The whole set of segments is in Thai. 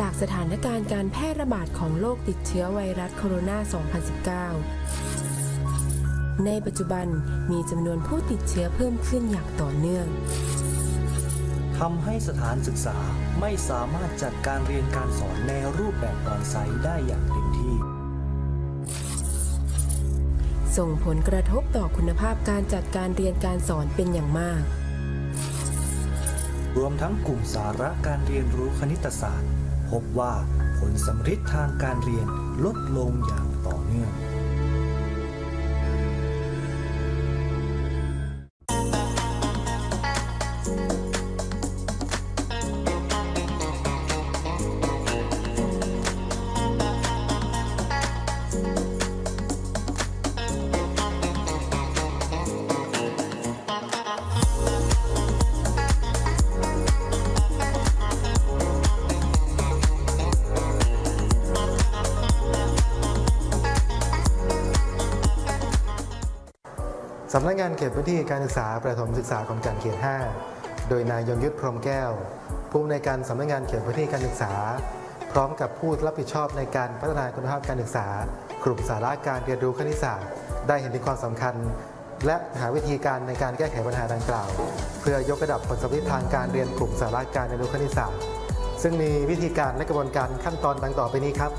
จากสถานการณ์การแพร่ระบาดของโรคติดเชื้อไวรัสโคโรนา 2019 ในปัจจุบันมีจำนวนผู้ติดเชื้อเพิ่มขึ้นอย่างต่อเนื่องทำให้สถานศึกษาไม่สามารถจัดการเรียนการสอนในรูปแบบออนไซต์ได้อย่างเต็มที่ ส่งผลกระทบต่อคุณภาพการจัดการเรียนการสอนเป็นอย่างมาก รวมทั้งกลุ่มสาระการเรียนรู้คณิตศาสตร์ พบว่าผลสำฤทธิ์ทางการเรียนลดลงอย่างต่อเนื่อง สำนักงานเขตพื้นที่การศึกษาประถมศึกษาขอนแก่นเขต 5 โดยนายยงยุทธพรหมแก้ว ผู้อำนวยการสำนักงานเขตพื้นที่การศึกษา พร้อมกับผู้รับผิดชอบในการพัฒนาคุณภาพการศึกษากลุ่มสาระการเรียนรู้คณิตศาสตร์ ได้เห็นถึงความสำคัญ และหาวิธีการในการแก้ไขปัญหาดังกล่าว เพื่อยกระดับผลสำลิดทางการเรียนกลุ่มสาระการเรียนรู้คณิตศาสตร์ ซึ่งมีวิธีการและกระบวนการขั้นตอนดังต่อไปนี้ครับ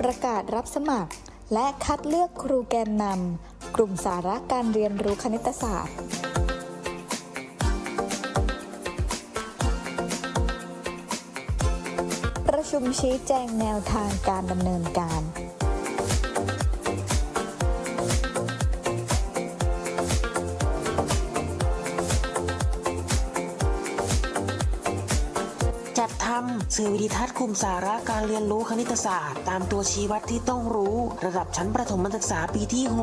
ประกาศรับสมัคร และคัดเลือกครูแกนนำกลุ่มสาระการเรียนรู้คณิตศาสตร์ ประชุมชี้แจงแนวทางการดำเนินการ จัดทำสื่อวิดิทัศน์กลุ่มสาระการเรียนรู้คณิตศาสตร์ ตามตัวชี้วัดที่ต้องรู้ ระดับชั้นประถมศึกษาปีที่ 6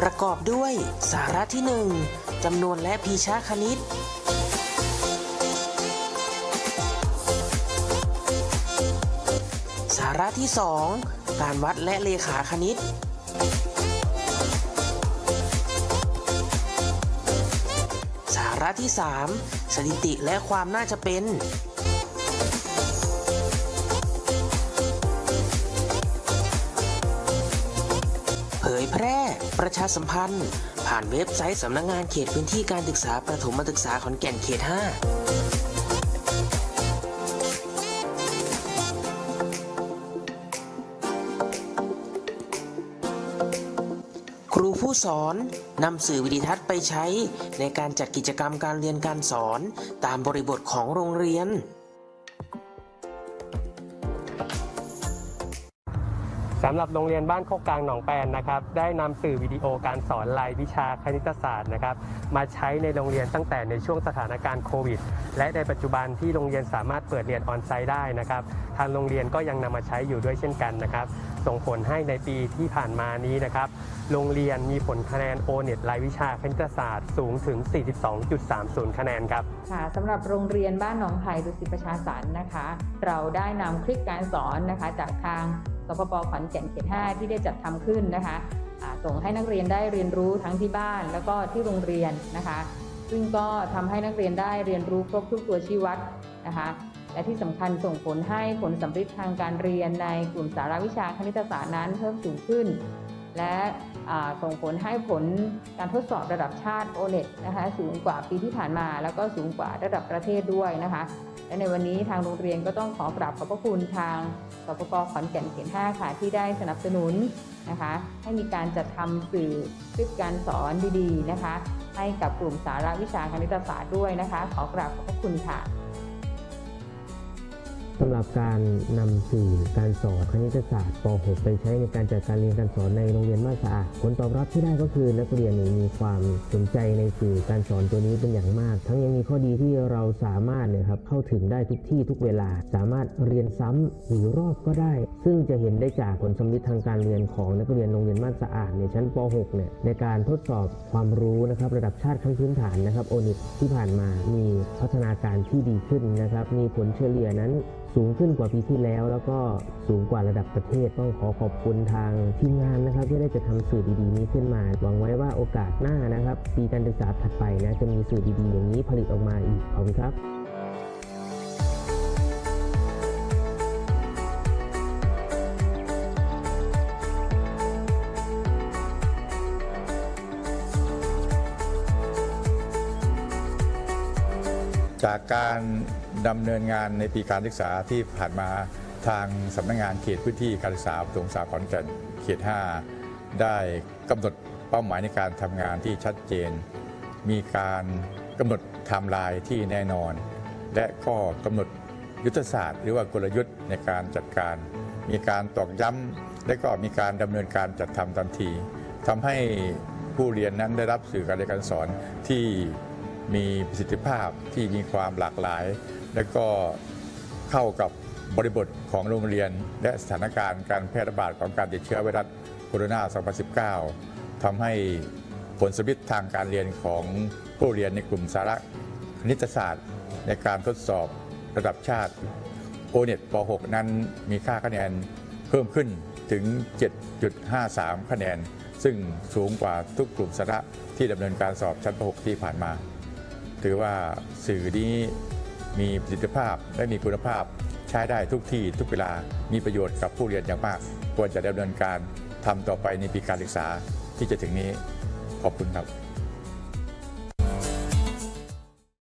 ประกอบด้วย สาระที่ 1จำนวนและพีชาคณิตสาระที่ 2 การวัดและเลขาคณิต สาระที่ 3 สถิติและความน่าจะเป็น เผยแพร่ ประชาสัมพันธ์ ผ่านเว็บไซต์สำนักงงานเขตพื้นที่การศึกษาประถมศึกษาขอนแก่นเขต 5 ผู้สอนนำสื่อวิดิทัศน์ไปใช้ในการจัดกิจกรรมการเรียนการสอนตามบริบทของโรงเรียน สำหรับโรงเรียนบ้านโคกกลางหนองแปนนะครับได้นำสื่อวิดีโอการสอนรายวิชาคณิตศาสตร์นะครับมาใช้ในโรงเรียนตั้งแต่ในช่วงสถานการณ์โควิด และในปัจจุบันที่โรงเรียนสามารถเปิดเรียนออนไซต์ได้นะครับทางโรงเรียนก็ยังนำมาใช้อยู่ด้วยเช่นกันนะครับส่งผลให้ในปีที่ผ่านมานี้นะครับโรงเรียนมีผลคะแนนโอเน็ตรายวิชาคณิตศาสตร์สูงถึง 42.30 คะแนนครับค่ะสำหรับโรงเรียนบ้านหนองไผ่ดุสิตประชาสรรค์นะคะ เราได้นำคลิปการสอนนะคะจากทาง สพปขอนแก่นเขต5ที่ได้จัดทำขึ้นนะคะส่งให้นักเรียนได้เรียนรู้ทั้งที่บ้านแล้วก็ที่โรงเรียนนะคะ ซึ่งก็ทำให้นักเรียนได้เรียนรู้ครบทุกตัวชี้วัดนะคะและที่สำคัญส่งผลให้ผลสัมฤทธิ์ทางการเรียนในกลุ่มสาระวิชาคณิตศาสตร์นั้นเพิ่มสูงขึ้น และส่งผลให้ผลการทดสอบระดับชาติ o n e t นะคะสูงกว่าปีที่ผ่านมา แล้วก็สูงกว่าระดับประเทศด้วยนะคะ และในวันนี้ทางโรงเรียนก็ต้องขอกราบขอบพระคุณทางสปปขอนแก่นเขต5ค่ะที่ได้สนับสนุนนะคะให้มีการจัดทำสื่อคลิปการสอนดีๆนะคะ ให้กับกลุ่มสาระวิชาคณิตศาสตร์ด้วยนะคะ ขอกราบขอบพระคุณค่ะ สำหรับการนำสื่อการสอนคณิตศาสตร์ป .6 ไปใช้ในการจัดการเรียนการสอนในโรงเรียนบ้าสะอาดผลตอบรับที่ได้ก็คือนักเรียนนี่มีความสนใจในสื่อการสอนตัวนี้เป็นอย่างมาก ทั้งยังมีข้อดีที่เราสามารถเนี่ยครับเข้าถึงได้ทุกที่ทุกเวลา สามารถเรียนซ้ำหรือรอบก็ได้ ซึ่งจะเห็นได้จากผลสำลิดทางการเรียนของนักเรียนโรงเรียนบ้าสะอาดในชั้นป .6 เนี่ยในการทดสอบความรู้นะครับระดับชาติขั้นพื้นฐานนะครับโอนิที่ผ่านมามีพัฒนาการที่ดีขึ้นนะครับมีผลเฉลี่ยนั้น สูงขึ้นกว่าปีที่แล้ว แล้วก็สูงกว่าระดับประเทศต้องขอขอบคุณทางทีมงานนะครับ ที่ได้จะทำสื่อดีๆนี้ขึ้นมา หวังไว้ว่าโอกาสหน้านะครับ ปีการศึกษาถัดไปนะจะมีสื่อดีๆอย่างนี้ผลิตออกมาอีกขอบคุณครับ จากการดำเนินงานในปีการศึกษาที่ผ่านมาทางสำนักงานเขตพื้นที่การศึกษาประถมศึกษาขอนแก่นเขต 5 ได้กำหนดเป้าหมายในการทำงานที่ชัดเจน มีการกำหนดไทม์ไลน์ที่แน่นอน และก็กำหนดยุทธศาสตร์ หรือว่ากลยุทธ์ในการจัดการ มีการตอกย้ำและก็มีการดำเนินการจัดทำทันทีทำให้ผู้เรียนนั้นได้รับสื่อการเรียนการสอนที่ มีประสิทธิภาพที่มีความหลากหลาย และก็เข้ากับบริบทของโรงเรียน และสถานการณ์การแพร่ระบาดของการติดเชื้อไวรัสโคโรนา 2019ทำให้ผลสำลิดทางการเรียนของผู้เรียนในกลุ่มสาระคณิตศาสตร์ ในการทดสอบระดับชาติโอเน็ตป .6 นั้นมีค่าคะแนนเพิ่มขึ้นถึง 7.53 คะแนน ซึ่งสูงกว่าทุกกลุ่มสาระที่ดำเนินการสอบชั้นป .6 ที่ผ่านมา ถือว่าสื่อนี้มีประสิทธิภาพและมีคุณภาพใช้ได้ทุกที่ทุกเวลามีประโยชน์กับผู้เรียนอย่างมาก ควรจะดำเนินการทำต่อไปในปีการศึกษาที่จะถึงนี้ขอบคุณครับ